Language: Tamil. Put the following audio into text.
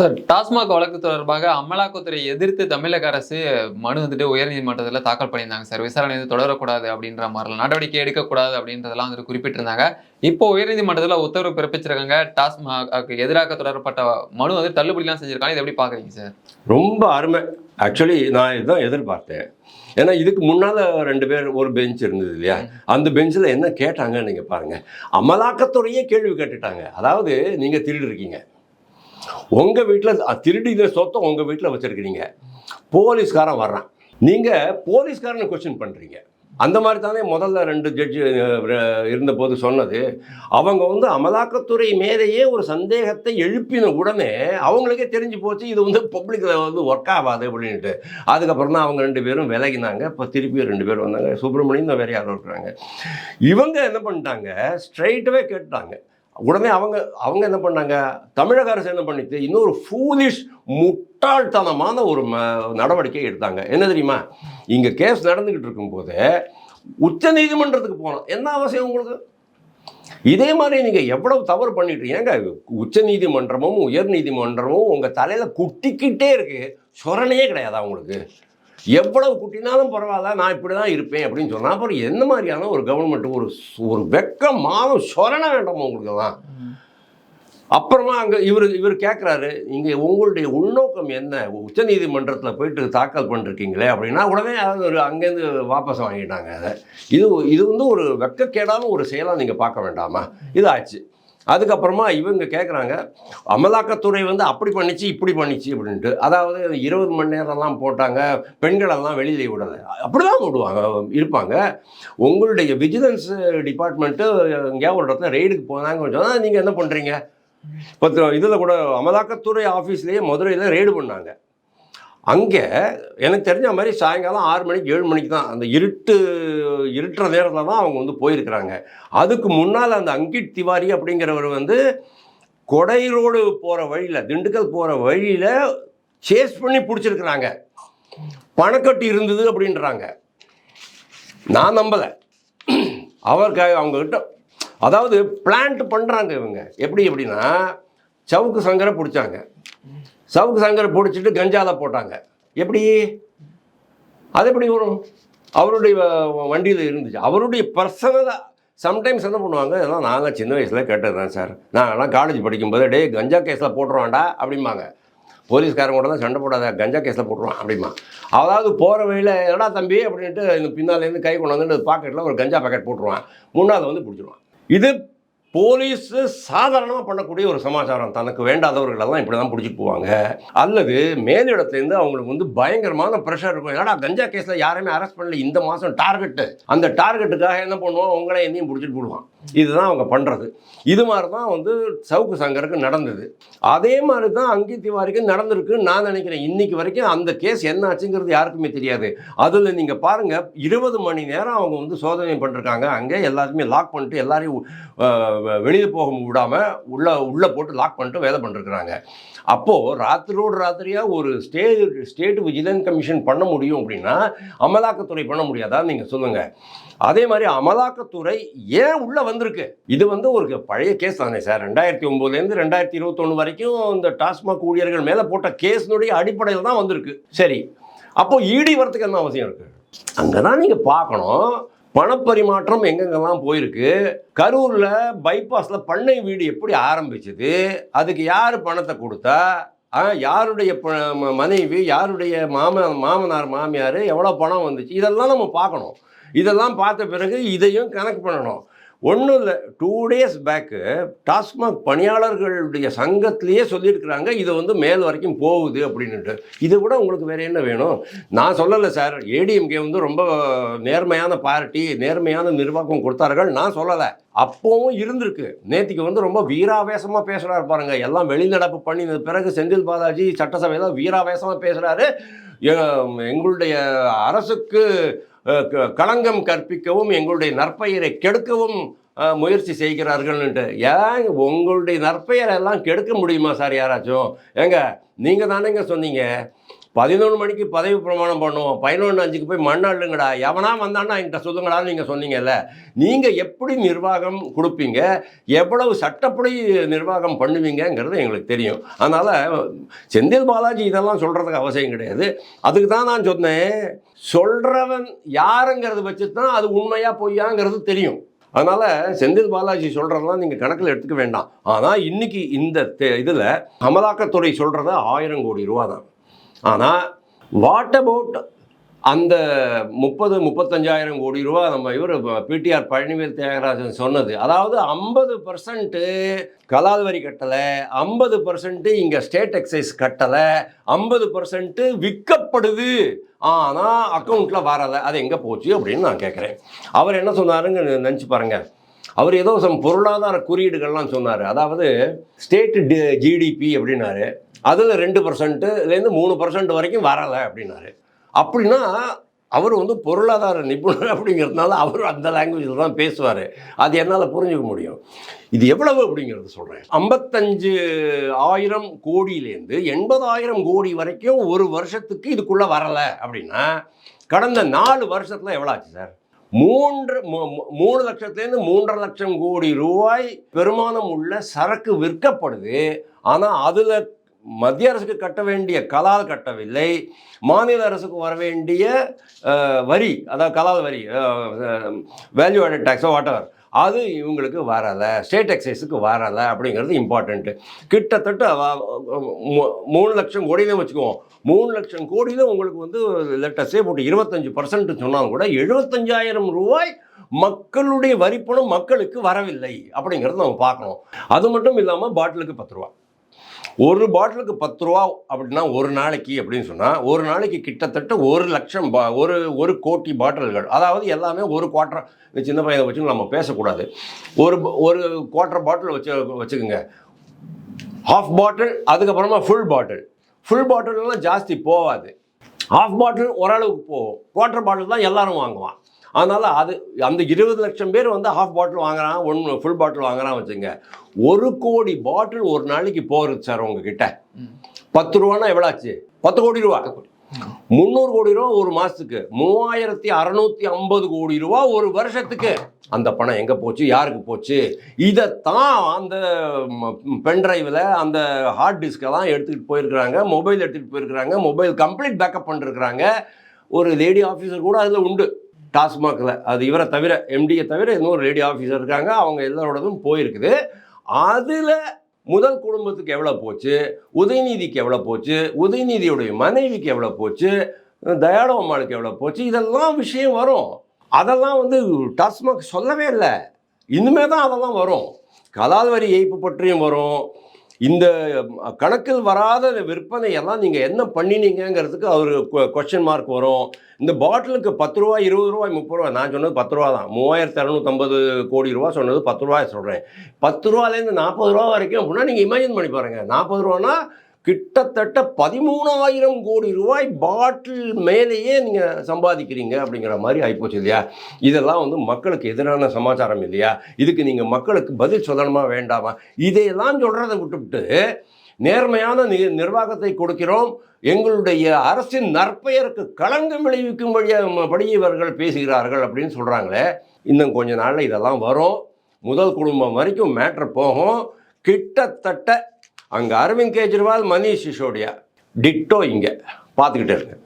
சார் டாஸ்மாக் வழக்கு தொடர்பாக அமலாக்கத்துறை எதிர்த்து தமிழக அரசு மனு வந்துட்டு உயர்நீதிமன்றத்தில் தாக்கல் பண்ணியிருந்தாங்க சார். விசாரணை வந்து தொடரக்கூடாது அப்படின்ற மாதிரிலாம் நடவடிக்கை எடுக்கக்கூடாது அப்படின்றதெல்லாம் வந்துட்டு குறிப்பிட்டிருந்தாங்க. இப்போ உயர்நீதிமன்றத்தில் உத்தரவு பிறப்பிச்சிருக்காங்க. டாஸ்மாக் எதிராக தொடரப்பட்ட மனு வந்து தள்ளுபடிலாம் செஞ்சிருக்காங்க. இதை எப்படி பார்க்குறீங்க சார்? ரொம்ப அருமை. ஆக்சுவலி நான் இதுதான் எதிர்பார்த்தேன். ஏன்னா இதுக்கு முன்னால் ரெண்டு பேர் ஒரு பெஞ்ச் இருந்தது இல்லையா? அந்த பெஞ்சில் என்ன கேட்டாங்கன்னு நீங்கள் பாருங்கள் அமலாக்கத்துறையே கேள்வி கேட்டுட்டாங்க. அதாவது நீங்கள் திருடி இருக்கீங்க உங்கள் வீட்டில் திருடின சொத்தை உங்கள் வீட்டில் வச்சுருக்கிறீங்க. போலீஸ்காரன் வர்றான். நீங்கள் போலீஸ்காரனை கொஸ்டின் பண்ணுறீங்க அந்த மாதிரி தானே முதல்ல ரெண்டு ஜட்ஜு இருந்தபோது சொன்னது. அவங்க வந்து அமலாக்கத்துறை மேலேயே ஒரு சந்தேகத்தை எழுப்பின உடனே அவங்களுக்கே தெரிஞ்சு போச்சு இது வந்து பப்ளிக்கில் வந்து ஒர்க் ஆகாது அப்படின்ட்டு அதுக்கப்புறம் தான் அவங்க ரெண்டு பேரும் விலகினாங்க. இப்போ திருப்பி ரெண்டு பேரும் வந்தாங்க. சுப்பிரமணியம் வேறு யாரும் இருக்கிறாங்க. இவங்க என்ன பண்ணிட்டாங்க? ஸ்ட்ரைட்டாகவே கேட்டாங்க உடனே அவங்க அவங்க என்ன பண்ணாங்க? தமிழக அரசு என்ன பண்ணிட்டு இன்னொரு ஃபூலிஷ் முட்டாள்தனமான ஒரு ம நடவடிக்கை எடுத்தாங்க. என்ன தெரியுமா? இங்கே கேஸ் நடந்துக்கிட்டு இருக்கும்போது உச்ச நீதிமன்றத்துக்கு போனோம். என்ன அவசியம் உங்களுக்கு? இதே மாதிரி நீங்கள் எவ்வளவு தவறு பண்ணிட்டு ஏங்க உச்ச நீதிமன்றமும் உயர் நீதிமன்றமும் உங்கள் தலையில் குட்டிக்கிட்டே இருக்கு. சொரணையே கிடையாதா உங்களுக்கு? எவ்வளவு குட்டினாலும் பரவாயில்ல நான் இப்படி தான் இருப்பேன் அப்படின்னு சொன்னால் அப்புறம் என்ன மாதிரியான ஒரு கவர்மெண்ட் ஒரு ஒரு வெக்கமான சொரண வேண்டாமா உங்களுக்கெல்லாம்? அப்புறமா அங்கே இவர் இவர் கேட்குறாரு இங்கே உங்களுடைய உள்நோக்கம் என்ன? உச்சநீதிமன்றத்தில் போயிட்டு தாக்கல் பண்ணிருக்கீங்களே அப்படின்னா உடனே அது ஒரு அங்கேருந்து வாபஸ் வாங்கிட்டாங்க அதை. இது இது வந்து ஒரு வெக்கக்கேடான ஒரு செயலாக நீங்கள் பார்க்க வேண்டாமா? இது ஆச்சு. அதுக்கப்புறமா இவங்க கேட்குறாங்க அமலாக்கத்துறை வந்து அப்படி பண்ணிச்சு இப்படி பண்ணிச்சு அப்படின்ட்டு. அதாவது இருபது மணி நேரம்லாம் போட்டாங்க பெண்களெல்லாம் வெளியிலே விடலை. அப்படி தான் விடுவாங்க இருப்பாங்க. உங்களுடைய விஜிலன்ஸ் டிபார்ட்மெண்ட்டு எங்கேயாவது ஒரு இடத்துல ரெய்டுக்கு போனாங்கன்னு சொன்னால் நீங்கள் என்ன பண்ணுறீங்க இப்போ இதில் கூட அமலாக்கத்துறை ஆஃபீஸ்லேயே மதுரையில் ரெய்டு பண்ணாங்க. அங்கே எனக்கு தெரிஞ்ச மாதிரி சாயங்காலம் ஆறு மணிக்கு ஏழு மணிக்கு தான் அந்த இருட்டு இருட்டுற நேரத்தில் தான் அவங்க வந்து போயிருக்கிறாங்க. அதுக்கு முன்னால் அந்த அங்கிட் திவாரி அப்படிங்கிறவர் வந்து கொடை ரோடு போகிற வழியில் திண்டுக்கல் போகிற வழியில் சேஸ் பண்ணி பிடிச்சிருக்கிறாங்க. பணக்கட்டு இருந்தது அப்படின்றாங்க. நான் நம்பலை. அவருக்கு அவங்கக்கிட்ட அதாவது பிளான்ட் பண்ணுறாங்க இவங்க. எப்படி எப்படின்னா சவுக்கு சங்கரை பிடிச்சாங்க. சவுக்கு சங்கரை பிடிச்சிட்டு கஞ்சால போட்டாங்க. எப்படி? அது எப்படி வரும்? அவருடைய வண்டியில் இருந்துச்சு. அவருடைய பர்சனலாக சம்டைம்ஸ் என்ன பண்ணுவாங்க? இதெல்லாம் நாங்கள் சின்ன வயசில் கேட்டது தான் சார். நாங்கள்லாம் காலேஜ் படிக்கும்போது டே கஞ்சா கேஸில் போட்டுருவான்டா அப்படிம்பாங்க. போலீஸ்காரங்க கூட தான் சண்டை போடாத கஞ்சா கேஸில் போட்டுருவான் அப்படிமா அதாவது போகிற வழியில் என்னடா தம்பி? அப்படின்ட்டு இந்த பின்னாலேருந்து கை கொண்டு வந்து பாக்கெட்டில் ஒரு கஞ்சா பாக்கெட் போட்டுருவான். மூணாவது வந்து பிடிச்சிருவான். இது போலீஸு சாதாரணமாக பண்ணக்கூடிய ஒரு சமாச்சாரம். தனக்கு வேண்டாதவர்களெல்லாம் இப்படி தான் பிடிச்சிட்டு போவாங்க. அல்லது மேலிடத்துலேருந்து அவங்களுக்கு வந்து பயங்கரமான ப்ரெஷர் இருக்கும். ஏன்னா கஞ்சா கேஸில் யாரையுமே அரெஸ்ட் பண்ணல. இந்த மாதம் டார்கெட்டு அந்த டார்கெட்டுக்காக என்ன பண்ணுவோம்? அவங்களே என்னையும் பிடிச்சிட்டு போடுவான். இதுதான் அவங்க பண்ணுறது இது மாதிரி தான் வந்து சவுக்கு சங்கருக்கு நடந்தது. அதே மாதிரி தான் அங்கி திவாரிக்கு நடந்திருக்குன்னு நான் நினைக்கிறேன் இன்னைக்கு வரைக்கும் அந்த கேஸ் என்ன ஆச்சுங்கிறது யாருக்குமே தெரியாது. அதில் நீங்கள் பாருங்கள் இருபது மணி நேரம் அவங்க வந்து சோதனை பண்ணிருக்காங்க. அங்கே எல்லாத்தையுமே லாக் பண்ணிட்டு எல்லாரையும் வெளியே போக விடாமல் உள்ளே உள்ளே போட்டு லாக் பண்ணிட்டு வேலை பண்ணிருக்கிறாங்க. அப்போது ராத்திரோடு ராத்திரியாக ஒரு ஸ்டேட் ஸ்டேட் விஜிலன்ஸ் கமிஷன் பண்ண முடியும் அப்படின்னா அமலாக்கத்துறை பண்ண முடியாதா நீங்கள் சொல்லுங்கள் அதே மாதிரி அமலாக்கத்துறை ஏன் உள்ளே வந்திருக்கு? இது வந்து ஒரு பழைய கேஸ் தானே சார். ரெண்டாயிரத்தி ஒம்போதுலேருந்து ரெண்டாயிரத்தி இருபத்தொன்று வரைக்கும் இந்த டாஸ்மாக் ஊழியர்கள் மேலே போட்ட கேஸினுடைய அடிப்படையில் தான் வந்திருக்கு. சரி. அப்போது ஈடி வரத்துக்கு என்ன அவசியம் இருக்குது அங்கே தான் நீங்கள் பார்க்கணும். பணப்பரிமாற்றம் எங்கெங்கெல்லாம் போயிருக்கு? கரூரில் பைபாஸில் பண்ணை வீடு எப்படி ஆரம்பிச்சது? அதுக்கு யார் பணத்தை கொடுத்தா? யாருடைய ப- ம- மனைவி யாருடைய மாம மாமனார் மாமியார் எவ்வளோ பணம் வந்துச்சு? இதெல்லாம் நம்ம பார்க்கணும். இதெல்லாம் பார்த்த பிறகு இதையும் கணக்கு பண்ணணும். ஒன்றும் இல்லை. டூ டேஸ் பேக்கு டாஸ்மாக் பணியாளர்களுடைய சங்கத்திலேயே சொல்லியிருக்கிறாங்க இது வந்து மேல் வரைக்கும் போகுது அப்படின்னுட்டு. இதை விட உங்களுக்கு வேறு என்ன வேணும்? நான் சொல்லலை சார். ஏடிஎம்கே வந்து ரொம்ப நேர்மையான பார்ட்டி நேர்மையான நிர்வாகம் கொடுத்தார்கள். நான் சொல்லலை. அப்போவும் இருந்திருக்கு. நேத்திக்கு வந்து ரொம்ப வீராவேசமாக பேசுகிறாரு பாருங்க. எல்லாம் வெளிநடப்பு பண்ணின பிறகு செந்தில் பாலாஜி சட்டசபையில் வீராவேசமாக பேசுகிறாரு எங்களுடைய அரசுக்கு களங்கம் கற்பிக்கவும் எங்களுடைய நற்பெயரை கெடுக்கவும் முயற்சி செய்கிறார்கள்ன்ட்டு ஏன் உங்களுடைய நற்பெயரை எல்லாம் கெடுக்க முடியுமா சார் யாராச்சும்? ஏங்க நீங்கள் தானேங்க சொன்னீங்க. பதினொன்று மணிக்கு பதவி பிரமாணம் பண்ணுவோம் பதினொன்று அஞ்சுக்கு போய் மண்ணாளுங்கடா. எவனா வந்தான்னா என்கிட்ட சொல்லுங்கடான்னு நீங்கள் சொன்னீங்கல்ல. நீங்கள் எப்படி நிர்வாகம் கொடுப்பீங்க? எவ்வளவு சட்டப்படி நிர்வாகம் பண்ணுவீங்கங்கிறது எங்களுக்கு தெரியும். அதனால் செந்தில் பாலாஜி இதெல்லாம் சொல்கிறதுக்கு அவசியம் கிடையாது. அதுக்கு தான் நான் சொன்னேன் சொல்கிறவன் யாருங்கிறத வச்சு தான் அது உண்மையாக பொய்யாங்கிறது தெரியும். அதனால் செந்தில் பாலாஜி சொல்கிறதெல்லாம் நீங்கள் கணக்கில் எடுத்துக்க வேண்டாம். ஆனால் இன்றைக்கி இந்த இதில் அமலாக்கத்துறை சொல்கிறது ஆயிரம் கோடி ரூபா தான். ஆனால் வாட் அபவுட் அந்த முப்பது முப்பத்தஞ்சாயிரம் கோடி ரூபா நம்ம இவர் பிடிஆர் பழனிவேல் தியாகராஜன் சொன்னது. அதாவது ஐம்பது பர்சன்ட்டு கலால் வரி கட்டலை ஐம்பது பர்சன்ட்டு இங்கே ஸ்டேட் எக்ஸைஸ் கட்டலை ஐம்பது பர்சன்ட்டு விற்கப்படுது. ஆனால் அக்கௌண்ட்டில் வரலை. அது எங்கே போச்சு அப்படின்னு நான் கேட்குறேன் அவர் என்ன சொன்னாருங்க நினச்சி பாருங்கள் அவர் ஏதோ சம் பொருளாதார குறியீடுகள்லாம் சொன்னார். அதாவது ஸ்டேட் ஜிடிபி அப்படின்னாரு. அதில் ரெண்டு பர்சன்ட்டுலேருந்து மூணு பர்சன்ட் வரைக்கும் வரலை அப்படின்னாரு. அப்படின்னா அவர் வந்து பொருளாதார நிபுணர் அப்படிங்கிறதுனால அவர் அந்த லாங்குவேஜில் தான் பேசுவார். அது என்னால் புரிஞ்சுக்க முடியும். இது எவ்வளவு அப்படிங்கிறது சொல்கிறேன் ஐம்பத்தஞ்சு ஆயிரம் கோடியிலேருந்து எண்பதாயிரம் கோடி வரைக்கும் ஒரு வருஷத்துக்கு இதுக்குள்ளே வரலை அப்படின்னா கடந்த நாலு வருஷத்தில் எவ்வளோ ஆச்சு சார்? மூன்று மூணு லட்சத்துலேருந்து மூன்றரை லட்சம் கோடி ரூபாய் பெருமானம் உள்ள சரக்கு விற்கப்படுது. ஆனால் அதில் மத்திய அரசுக்கு கட்ட வேண்டிய கலால் கட்டவில்லை. மாநில அரசுக்கு வர வேண்டிய வரி அதாவது கலால் வரி வேல்யூ ஆடட் டேக்ஸோ வாட்டவர் அது இவங்களுக்கு வரலை. ஸ்டேட் எக்ஸைஸுக்கு வரலை அப்படிங்கிறது இம்பார்ட்டண்ட்டு கிட்டத்தட்ட மூணு லட்சம் கோடியிலே வச்சுக்குவோம். மூணு லட்சம் கோடியில் உங்களுக்கு வந்து லெட்டஸே போட்டு இருபத்தஞ்சு பர்சன்ட் சொன்னாலும் கூட எழுபத்தஞ்சாயிரம் ரூபாய் மக்களுடைய வரிப்பணம் மக்களுக்கு வரவில்லை அப்படிங்கிறத நம்ம பார்க்கணும். அது மட்டும் இல்லாமல் பாட்டிலுக்கு பத்து ரூபா. ஒரு பாட்டிலுக்கு பத்து ரூபா அப்படின்னா ஒரு நாளைக்கு அப்படின்னு சொன்னால் ஒரு நாளைக்கு கிட்டத்தட்ட ஒரு லட்சம் பா ஒரு ஒரு கோட்டி பாட்டில்கள். அதாவது எல்லாமே ஒரு குவார்ட்டர் சின்ன பையனை வச்சு நம்ம பேசக்கூடாது. ஒரு ஒரு குவார்ட்டர் பாட்டில் வச்சு வச்சுக்கோங்க. ஹாஃப் பாட்டில் அதுக்கப்புறமா ஃபுல் பாட்டில் ஃபுல் பாட்டில்லாம் ஜாஸ்தி போகாது ஹாஃப் பாட்டில் ஓரளவுக்கு போகும். குவார்ட்டர் பாட்டில் தான் எல்லாரும் வாங்குவான். அதனால் அது அந்த இருபது லட்சம் பேர் வந்து ஹாஃப் பாட்டில் வாங்குறான் ஒன்று ஃபுல் பாட்டில் வாங்குறான் வச்சுங்க. ஒரு கோடி பாட்டில் ஒரு நாளைக்கு போகிறது சார் உங்ககிட்ட. பத்து ரூபான்னா எவ்வளோ ஆச்சு பத்து கோடி. ரூபா. முந்நூறு கோடி ரூபா ஒரு மாதத்துக்கு மூவாயிரத்தி அறநூற்றி ஐம்பது கோடி ரூபா ஒரு வருஷத்துக்கு. அந்த பணம் எங்கே போச்சு? யாருக்கு போச்சு? இதைத்தான் அந்த பென்ட்ரைவில் அந்த ஹார்ட் டிஸ்கெல்லாம் எடுத்துக்கிட்டு போயிருக்கிறாங்க. மொபைல் எடுத்துகிட்டு போயிருக்கிறாங்க. மொபைல் கம்ப்ளீட் பேக்கப் பண்ணிருக்கிறாங்க. ஒரு லேடி ஆஃபீஸர் கூட அதில் உண்டு. டாஸ்மாகில். அது இவரை தவிர எம்டியை தவிர இன்னொரு லேடி ஆஃபீஸர் இருக்காங்க. அவங்க எல்லாரோடதும் போயிருக்குது. அதில் முதல் குடும்பத்துக்கு எவ்வளோ போச்சு? உதயநிதிக்கு எவ்வளோ போச்சு? உதயநிதியுடைய மனைவிக்கு எவ்வளோ போச்சு? தயாளு அம்மாளுக்கு எவ்வளோ போச்சு? இதெல்லாம் விஷயம் வரும். அதெல்லாம் வந்து டாஸ்மாக் சொல்லவே இல்லை. இனிமே தான் அதெல்லாம் வரும். கலால் வரி ஏய்ப்பு பற்றியும் வரும். இந்த கணக்கில் வராத விற்பனை எல்லாம் நீங்கள் என்ன பண்ணினீங்கங்கிறதுக்கு அவர் கொஸ்டின் மார்க் வரும். இந்த பாட்டிலுக்கு பத்து ரூபா இருபது ரூபாய் முப்பது ரூபா நான் சொன்னது பத்து ரூபா தான். மூவாயிரத்தி இரநூத்தம்பது கோடி ரூபா சொன்னது பத்து ரூபாய் சொல்கிறேன் பத்து ரூபாலேருந்து நாற்பது ரூபா வரைக்கும் அப்படின்னா நீங்கள் இமேஜின் பண்ணி பாருங்கள் நாற்பது ரூபானா கிட்டத்தட்ட பதிமூணாயிரம் கோடி ரூபாய் பாட்டில் மேலேயே நீங்கள் சம்பாதிக்கிறீங்க அப்படிங்கிற மாதிரி ஆகிப்போச்சு இல்லையா? இதெல்லாம் வந்து மக்களுக்கு எதிரான சமாச்சாரம் இல்லையா? இதுக்கு நீங்கள் மக்களுக்கு பதில் சொல்லணுமா வேண்டாமா? இதையெல்லாம் சொல்கிறத விட்டுவிட்டு நேர்மையான நி நிர்வாகத்தை கொடுக்கிறோம். எங்களுடைய அரசின் நற்பெயருக்கு களங்கம் விளைவிக்கும் படி இவர்கள் பேசுகிறார்கள் அப்படின்னு சொல்கிறாங்களே இன்னும் கொஞ்ச நாளில் இதெல்லாம் வரும். முதல் குடும்பம் வரைக்கும் மேட்ரு போகும். கிட்டத்தட்ட அங்கே அரவிந்த் கெஜ்ரிவால் மணீஷ் சிசோடியா. டிட்டோ இங்கே. பார்த்துக்கிட்டே இருங்க.